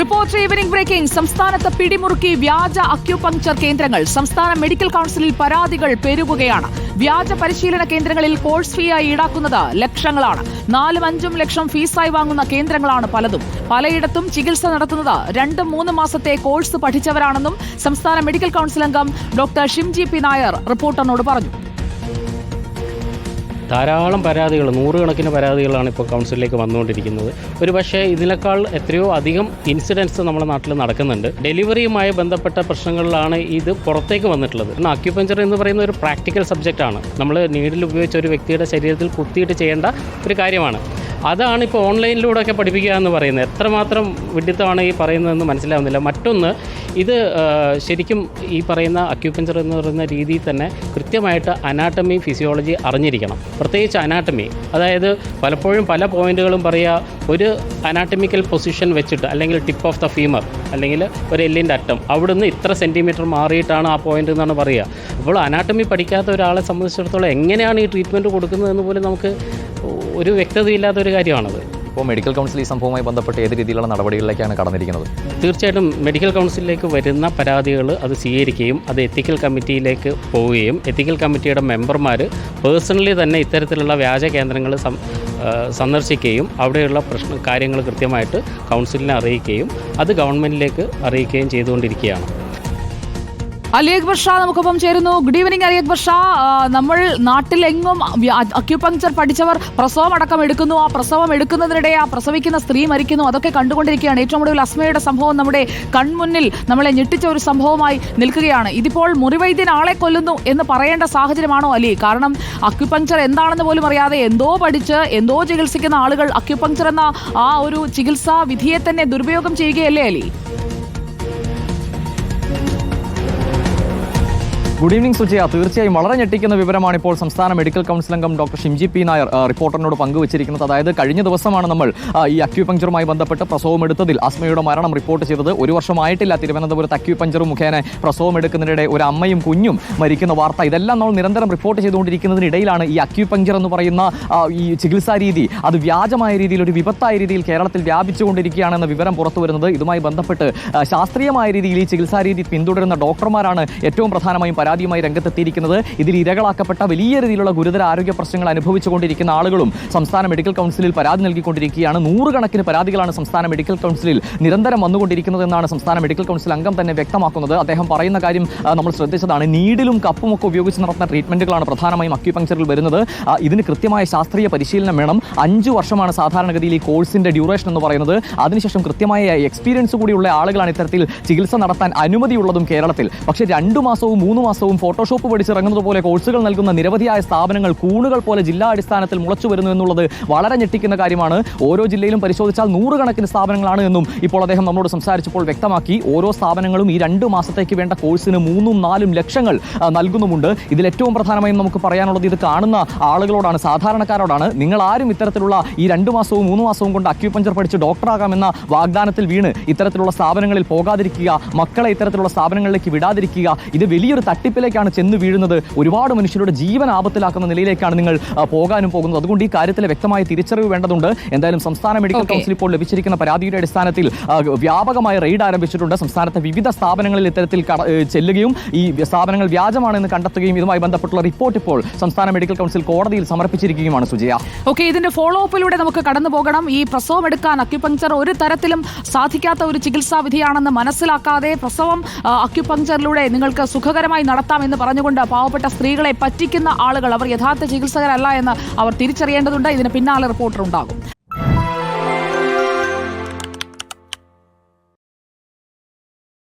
Report evening breaking സംസ്ഥാനത്ത് പിടിമുറുക്കി വ്യാജ acupuncture കേന്ദ്രങ്ങൾ. സംസ്ഥാന മെഡിക്കൽ കൌൺസിലിൽ പരാതികൾ പെരുകുകയാണ്. വ്യാജ പരിശീലന കേന്ദ്രങ്ങളിൽ കോഴ്സ് ഫീയായി ഈടാക്കുന്നത് ലക്ഷങ്ങളാണ്. നാലും അഞ്ചും ലക്ഷം ഫീസായി വാങ്ങുന്ന കേന്ദ്രങ്ങളാണ് പലതും. പലയിടത്തും ചികിത്സ നടത്തുന്നത് രണ്ടും മൂന്ന് മാസത്തെ കോഴ്സ് പഠിച്ചവരാണെന്നും സംസ്ഥാന മെഡിക്കൽ കൌൺസിൽ അംഗം ഡോക്ടർ ഷിംജി പി നായർ റിപ്പോർട്ടറിനോട് പറഞ്ഞു. ധാരാളം പരാതികൾ നൂറുകണക്കിന് പരാതികളാണ് ഇപ്പോൾ കൗൺസിലിലേക്ക് വന്നുകൊണ്ടിരിക്കുന്നത്. ഒരു പക്ഷേ ഇതിനേക്കാൾ എത്രയോ അധികം ഇൻസിഡൻസ് നമ്മുടെ നാട്ടിൽ നടക്കുന്നുണ്ട്. ഡെലിവറിയുമായി ബന്ധപ്പെട്ട പ്രശ്നങ്ങളിലാണ് ഇത് പുറത്തേക്ക് വന്നിട്ടുള്ളത്. കാരണം അക്യുപഞ്ചർ എന്ന് പറയുന്ന ഒരു പ്രാക്ടിക്കൽ സബ്ജക്റ്റാണ്. നമ്മൾ നീഡിൽ ഉപയോഗിച്ച ഒരു വ്യക്തിയുടെ ശരീരത്തിൽ കുത്തിയിട്ട് ചെയ്യേണ്ട ഒരു കാര്യമാണ്. അതാണ് ഇപ്പോൾ ഓൺലൈനിലൂടെ ഒക്കെ പഠിപ്പിക്കുക എന്ന് പറയുന്നത്. എത്രമാത്രം വിഡിത്തമാണ് ഈ പറയുന്നതെന്ന് മനസ്സിലാവുന്നില്ല. മറ്റൊന്ന് ഇത് ശരിക്കും ഈ പറയുന്ന അക്യൂപഞ്ചർ എന്ന് പറയുന്ന രീതിയിൽ തന്നെ കൃത്യമായിട്ട് അനാട്ടമി ഫിസിയോളജി അറിഞ്ഞിരിക്കണം. പ്രത്യേകിച്ച് അനാട്ടമി അതായത് പലപ്പോഴും പല പോയിന്റുകളും പറയുക ഒരു അനാട്ടമിക്കൽ പൊസിഷൻ വെച്ചിട്ട് അല്ലെങ്കിൽ ടിപ്പ് ഓഫ് ദ ഫീമർ അല്ലെങ്കിൽ ഒരു എല്ലിന്റെ അറ്റം അവിടുന്ന് ഇത്ര സെന്റിമീറ്റർ മാറിയിട്ടാണ് ആ പോയിന്റ് എന്നാണ് പറയുക. അപ്പോൾ അനാട്ടമി പഠിക്കാത്ത ഒരാളെ സംബന്ധിച്ചിടത്തോളം എങ്ങനെയാണ് ഈ ട്രീറ്റ്മെന്റ് കൊടുക്കുന്നതെന്ന് പോലും നമുക്ക് ഒരു വ്യക്തതയില്ലാത്ത ഒരു കാര്യമാണത്. ഇപ്പോൾ മെഡിക്കൽ കൗൺസിൽ ഈ സംഭവവുമായി ബന്ധപ്പെട്ട് ഏത് രീതിയിലുള്ള നടപടികളിലേക്കാണ് കടന്നിരിക്കുന്നത്? തീർച്ചയായിട്ടും മെഡിക്കൽ കൗൺസിലിലേക്ക് വരുന്ന പരാതികൾ അത് സ്വീകരിക്കുകയും അത് എത്തിക്കൽ കമ്മിറ്റിയിലേക്ക് പോവുകയും എത്തിക്കൽ കമ്മിറ്റിയുടെ മെമ്പർമാർ പേഴ്സണലി തന്നെ ഇത്തരത്തിലുള്ള വ്യാജ കേന്ദ്രങ്ങൾ സന്ദർശിക്കുകയും അവിടെയുള്ള പ്രശ്ന കാര്യങ്ങൾ കൃത്യമായിട്ട് കൗൺസിലിനെ അറിയിക്കുകയും അത് ഗവൺമെന്റിലേക്ക് അറിയിക്കുകയും ചെയ്തുകൊണ്ടിരിക്കുകയാണ്. അലി അക്ബർ ഷാ നമുക്കൊപ്പം ചേരുന്നു. Good evening Ali Akbar Shah. നമ്മൾ നാട്ടിലെങ്ങും അക്യുപങ്ചർ പഠിച്ചവർ പ്രസവം അടക്കം എടുക്കുന്നു. ആ പ്രസവം എടുക്കുന്നതിനിടെ ആ പ്രസവിക്കുന്ന സ്ത്രീ മരിക്കുന്നു. അതൊക്കെ കണ്ടുകൊണ്ടിരിക്കുകയാണ്. ഏറ്റവും ഒടുവിൽ അസ്മയുടെ സംഭവം നമ്മുടെ കൺമുന്നിൽ നമ്മളെ ഞെട്ടിച്ച ഒരു സംഭവമായി നിൽക്കുകയാണ്. ഇതിപ്പോൾ മുറിവൈദ്യൻ ആളെ കൊല്ലുന്നു എന്ന് പറയേണ്ട സാഹചര്യമാണോ അലി? കാരണം അക്യുപങ്ചർ എന്താണെന്ന് പോലും അറിയാതെ എന്തോ പഠിച്ച് എന്തോ ചികിത്സിക്കുന്ന ആളുകൾ അക്യുപങ്ചർ എന്ന ആ ഒരു ചികിത്സാ വിധിയെ തന്നെ ദുരുപയോഗം ചെയ്യുകയല്ലേ അലി? Good evening Sujaya. തീർച്ചയായും വളരെ ഞെട്ടിക്കുന്ന വിവരമാണ് ഇപ്പോൾ സംസ്ഥാന മെഡിക്കൽ കൗൺസിൽ അംഗം ഡോക്ടർ ഷിംജി പി നായർ റിപ്പോർട്ടറിനോട് പങ്കുവച്ചിരിക്കുന്നത്. അതായത് കഴിഞ്ഞ ദിവസമാണ് നമ്മൾ ഈ അക്യൂപഞ്ചറുമായി ബന്ധപ്പെട്ട് പ്രസവം എടുത്തതിൽ അസ്മയുടെ മരണം റിപ്പോർട്ട് ചെയ്തത്. ഒരു വർഷമായിട്ടില്ല തിരുവനന്തപുരത്ത് അക്യൂപഞ്ചർ മുഖേന പ്രസവം എടുക്കുന്നതിനിടെ ഒരു അമ്മയും കുഞ്ഞും മരിക്കുന്ന വാർത്ത. ഇതെല്ലാം നമ്മൾ നിരന്തരം റിപ്പോർട്ട് ചെയ്തുകൊണ്ടിരിക്കുന്നതിനിടയിലാണ് ഈ അക്യൂപഞ്ചർ എന്ന് പറയുന്ന ഈ ചികിത്സാ രീതി അത് വ്യാജമായ രീതിയിൽ ഒരു വിപത്തായ രീതിയിൽ കേരളത്തിൽ വ്യാപിച്ചുകൊണ്ടിരിക്കുകയാണെന്ന വിവരം പുറത്തു വരുന്നത്. ഇതുമായി ബന്ധപ്പെട്ട് ശാസ്ത്രീയമായ രീതിയിൽ ഈ ചികിത്സാ രീതി പിന്തുടരുന്ന ഡോക്ടർമാരാണ് ഏറ്റവും പ്രധാനമായും പരാതിയുമായി രംഗത്തെത്തിയിരിക്കുന്നത്. ഇതിൽ ഇരകളാക്കപ്പെട്ട വലിയ രീതിയിലുള്ള ഗുരുതര ആരോഗ്യ പ്രശ്നങ്ങൾ അനുഭവിച്ചുകൊണ്ടിരിക്കുന്ന ആളുകളും സംസ്ഥാന മെഡിക്കൽ കൗൺസിലിൽ പരാതി നൽകിക്കൊണ്ടിരിക്കുകയാണ്. നൂറുകണക്കിന് പരാതികളാണ് സംസ്ഥാന മെഡിക്കൽ കൗൺസിലിൽ നിരന്തരം വന്നുകൊണ്ടിരിക്കുന്നത് എന്നാണ് സംസ്ഥാന മെഡിക്കൽ കൗൺസിൽ അംഗം തന്നെ വ്യക്തമാക്കുന്നത്. അദ്ദേഹം പറയുന്ന കാര്യം നമ്മൾ ശ്രദ്ധിച്ചതാണ്. നീഡിലും കപ്പും ഒക്കെ ഉപയോഗിച്ച് നടത്തുന്ന ട്രീറ്റ്മെന്റുകളാണ് പ്രധാനമായും അക്യുപങ്ചറിൽ വരുന്നത്. ഇതിന് കൃത്യമായ ശാസ്ത്രീയ പരിശീലനം വേണം. അഞ്ച് വർഷമാണ് സാധാരണഗതിയിൽ ഈ കോഴ്സിന്റെ ഡ്യൂറേഷൻ എന്ന് പറയുന്നത്. അതിനുശേഷം കൃത്യമായ എക്സ്പീരിയൻസ് കൂടിയുള്ള ആളുകളാണ് ഇത്തരത്തിൽ ചികിത്സ നടത്താൻ അനുമതിയുള്ളതും കേരളത്തിൽ. പക്ഷേ രണ്ടു മാസവും മൂന്ന് മാസവും ഫോട്ടോഷോപ്പ് പഠിച്ചിറങ്ങുന്നത് പോലെ കോഴ്സുകൾ നൽകുന്ന നിരവധിയായ സ്ഥാപനങ്ങൾ കൂണുകൾ പോലെ ജില്ലാ അടിസ്ഥാനത്തിൽ മുളച്ചു വരുന്നു എന്നുള്ളത് വളരെ ഞെട്ടിക്കുന്ന കാര്യമാണ്. ഓരോ ജില്ലയിലും പരിശോധിച്ചാൽ നൂറുകണക്കിന് സ്ഥാപനങ്ങളാണ് എന്നും ഇപ്പോൾ അദ്ദേഹം നമ്മോട് സംസാരിച്ചപ്പോൾ വ്യക്തമാക്കി. ഓരോ സ്ഥാപനങ്ങളും ഈ രണ്ട് മാസത്തേക്ക് വേണ്ട കോഴ്സിന് മൂന്നും നാലും ലക്ഷങ്ങൾ നൽകുന്നുമുണ്ട്. ഇതിൽ ഏറ്റവും പ്രധാനമായും നമുക്ക് പറയാനുള്ളത് ഇത് കാണുന്ന ആളുകളോടാണ് സാധാരണക്കാരോടാണ്. നിങ്ങൾ ആരും ഇത്തരത്തിലുള്ള ഈ രണ്ട് മാസവും മൂന്ന് മാസവും കൊണ്ട് അക്യുപഞ്ചർ പഠിച്ച് ഡോക്ടറാകാമെന്ന വാഗ്ദാനത്തിൽ വീണ് ഇത്തരത്തിലുള്ള സ്ഥാപനങ്ങളിൽ പോകാതിരിക്കുക മക്കളെ ഇത്തരത്തിലുള്ള സ്ഥാപനങ്ങളിലേക്ക് വിടാതിരിക്കുക ഇത് വലിയൊരു തട്ടിപ്പിലേക്കാണ് ചെന്ന് വീഴുന്നത്. ഒരുപാട് മനുഷ്യരുടെ ജീവൻ ആപത്തിലാക്കുന്ന നിലയിലേക്കാണ് നിങ്ങൾ പോകാനും പോകുന്നത്. അതുകൊണ്ട് ഈ കാര്യത്തിൽ വ്യക്തമായ തിരിച്ചറിവ് വേണ്ടതുണ്ട്. എന്തായാലും സംസ്ഥാന മെഡിക്കൽ കൗൺസിൽ ഇപ്പോൾ ലഭിച്ചിരിക്കുന്ന പരാതിയുടെ അടിസ്ഥാനത്തിൽ വ്യാപകമായ റെയ്ഡ് ആരംഭിച്ചിട്ടുണ്ട്. സംസ്ഥാനത്തെ വിവിധ സ്ഥാപനങ്ങളിൽ ഇത്തരത്തിൽ ചെല്ലുകയും ഈ സ്ഥാപനങ്ങൾ വ്യാജമാണെന്ന് കണ്ടെത്തുകയും ഇതുമായി ബന്ധപ്പെട്ടുള്ള റിപ്പോർട്ട് ഇപ്പോൾ സംസ്ഥാന മെഡിക്കൽ കൗൺസിൽ കോടതിയിൽ സമർപ്പിച്ചിരിക്കുകയുമാണ് സുജയ. ഓക്കെ ഇതിന്റെ ഫോളോ അപ്പിലൂടെ നമുക്ക് കടന്നു പോകണം. ഈ പ്രസവം എടുക്കാൻ അക്യുപങ്ചർ ഒരു തരത്തിലും സാധിക്കാത്ത ഒരു ചികിത്സാ വിധിയാണെന്ന് മനസ്സിലാക്കാതെ പ്രസവം അക്യുപങ്ചറിലൂടെ നിങ്ങൾക്ക് സുഖകരമായി നടത്താം എന്ന് പറഞ്ഞുകൊണ്ട് പാവപ്പെട്ട സ്ത്രീകളെ പറ്റിക്കുന്ന ആളുകൾ. അവർ യഥാർത്ഥ ചികിത്സകരല്ല എന്ന് അവർ തിരിച്ചറിയേണ്ടതുണ്ട്. ഇതിന് പിന്നാലെ റിപ്പോർട്ടർ ഉണ്ടാകും.